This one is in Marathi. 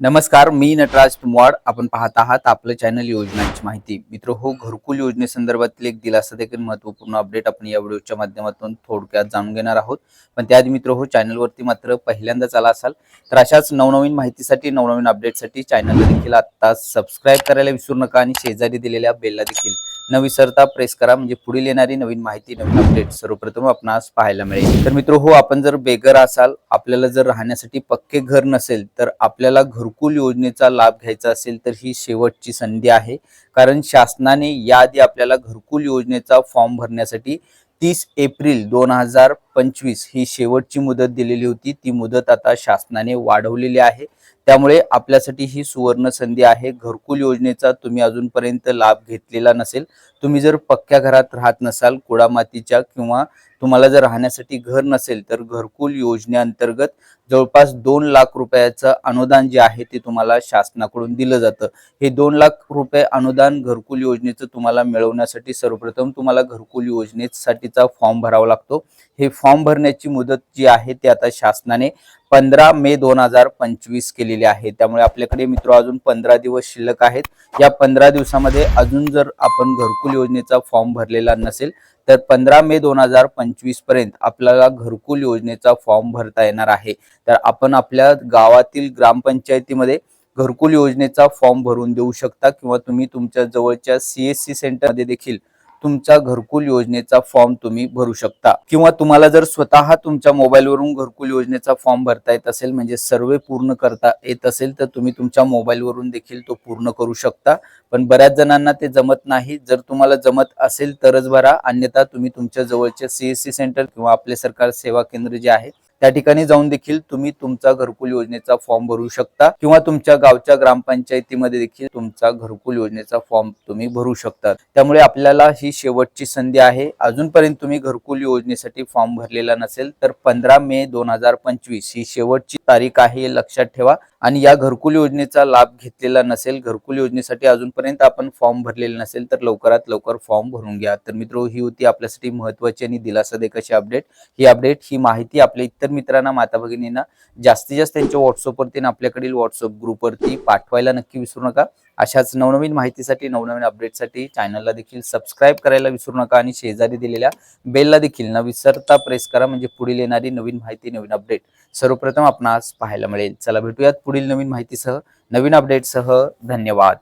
नमस्कार मी नटराज तुमवाड. आपण पाहत आहात आपलं चॅनल योजनांची माहिती. मित्र हो घरकुल योजनेसंदर्भातील एक दिलासा देखील महत्त्वपूर्ण अपडेट आपण या व्हिडिओच्या माध्यमातून थोडक्यात जाणून घेणार आहोत. पण त्याआधी मित्र हो चॅनलवरती मात्र पहिल्यांदाच आला असाल तर अशाच नवनवीन माहितीसाठी नवनवीन अपडेटसाठी चॅनलला देखील आता सबस्क्राईब करायला विसरू नका आणि शेजारी दिलेल्या बेलला देखील न विसरता प्रेस करा म्हणजे पुढील येणारी नवीन माहिती नवीन अपडेट सर्वप्रथम आपणास पाहायला मिळेल. तर मित्र हो आपण जर बेघर असाल आपल्याला जर राहण्यासाठी पक्के घर नसेल तर आपल्याला घरकुल योजनेचा लाभ घ्यायचा असेल तर ही शेवटची संधी आहे. कारण शासनाने याआधी आपल्याला घरकुल योजनेचा फॉर्म भरण्यासाठी तीस एप्रिल दोन हजार पंचवीस ही शेवटची मुदत दिलेली होती. ती मुदत आता शासनाने वाढवलेली आहे. त्यामुळे आपल्यासाठी ही सुवर्ण संधी आहे. घरकुल योजनेचा तुम्ही अजूनपर्यंत लाभ घेतलेला नसेल. तुम्ही जर पक्क्या घरात राहत नसाल कुडामातीच्या किंवा तुम्हाला जर राहण्यासाठी घर नसेल तर घरकुल योजनेअंतर्गत जवळपास दोन लाख रुपयाचं अनुदान जे आहे ते तुम्हाला शासनाकडून दिलं जातं. हे दोन लाख रुपये अनुदान घरकुल योजनेचं तुम्हाला मिळवण्यासाठी सर्वप्रथम तुम्हाला घरकुल योजनेसाठीचा फॉर्म भरावा लागतो. हे फॉर्म भरण्याची मुदत जी आहे ती आता शासनाने पंधरा मे दोन हजार पंचवीस केलेली आहे. त्यामुळे आपल्याकडे मित्र अजून पंधरा दिवस शिल्लक आहेत. या पंधरा दिवसामध्ये अजून जर आपण घरकुल योजनेचा फॉर्म भरलेला नसेल तर पंधरा मे दोन हजार पंचवीसपर्यंत आपल्याला घरकुल योजनेचा फॉर्म भरता येणार आहे. तर आपण आपल्या गावातील ग्रामपंचायतीमध्ये घरकुल योजनेचा फॉर्म भरून देऊ शकता किंवा तुम्ही तुमच्या जवळच्या सीएससी सेंटरमध्ये देखील तुमचा घरकुल योजनेचा फॉर्म तुम्ही भरू शकता. किंवा तुम्हाला जर स्वतः तुमच्या मोबाईलवरून घरकुल योजनेचा फॉर्म भरता येत असेल म्हणजे सर्वे पूर्ण करता येत असेल तर तुम्ही तुमच्या मोबाईलवरून देखील तो पूर्ण करू शकता. पण बऱ्याच जणांना ते जमत नाही. जर तुम्हाला जमत असेल तरच भरा. अन्यथा तुम्ही तुमच्या जवळचे सीएससी सेंटर किंवा आपले सरकार सेवा केंद्र जे आहे त्या ठिकाणी जाऊन देखील तुम्ही तुमचा घरकुल योजनेचा फॉर्म भरू शकता किंवा तुमच्या गावच्या ग्रामपंचायतीमध्ये देखील तुमचा घरकुल योजनेचा फॉर्म तुम्ही भरू शकता. त्यामुळे आपल्याला ही शेवटची संधी आहे. अजूनपर्यंत तुम्ही घरकुल योजनेसाठी फॉर्म भरलेला नसेल तर पंधरा मे दोन हजार पंचवीस ही शेवटची तारीख आहे हे लक्षात ठेवा. आणि या घरकुल योजनेचा लाभ घेतलेला नसेल घरकुल योजनेसाठी अजूनपर्यंत आपण फॉर्म भरलेले नसेल तर लवकरात लवकर फॉर्म भरून घ्या. तर मित्र ही होती आपल्यासाठी महत्वाची आणि दिलासा देक अशी अपडेट. ही अपडेट ही माहिती आपल्या इतर मित्रांना माता भगिनींना जास्तीत जास्त त्यांच्या व्हॉट्सअपवरती आणि आपल्याकडील व्हॉट्सअप ग्रुपवरती पाठवायला नक्की विसरू नका. अशाच नवनवीन माहितीसाठी नवनवीन अपडेटसाठी चॅनलला देखील सबस्क्राईब करायला विसरू नका आणि शेजारी दिलेल्या बेलला देखील न विसरता प्रेस करा म्हणजे पुढील येणारी नवीन माहिती नवीन अपडेट सर्वप्रथम आपणास पाहायला मिळेल. चला भेटूयात पुढील नवीन माहितीसह. नवीन अपडेटसह धन्यवाद.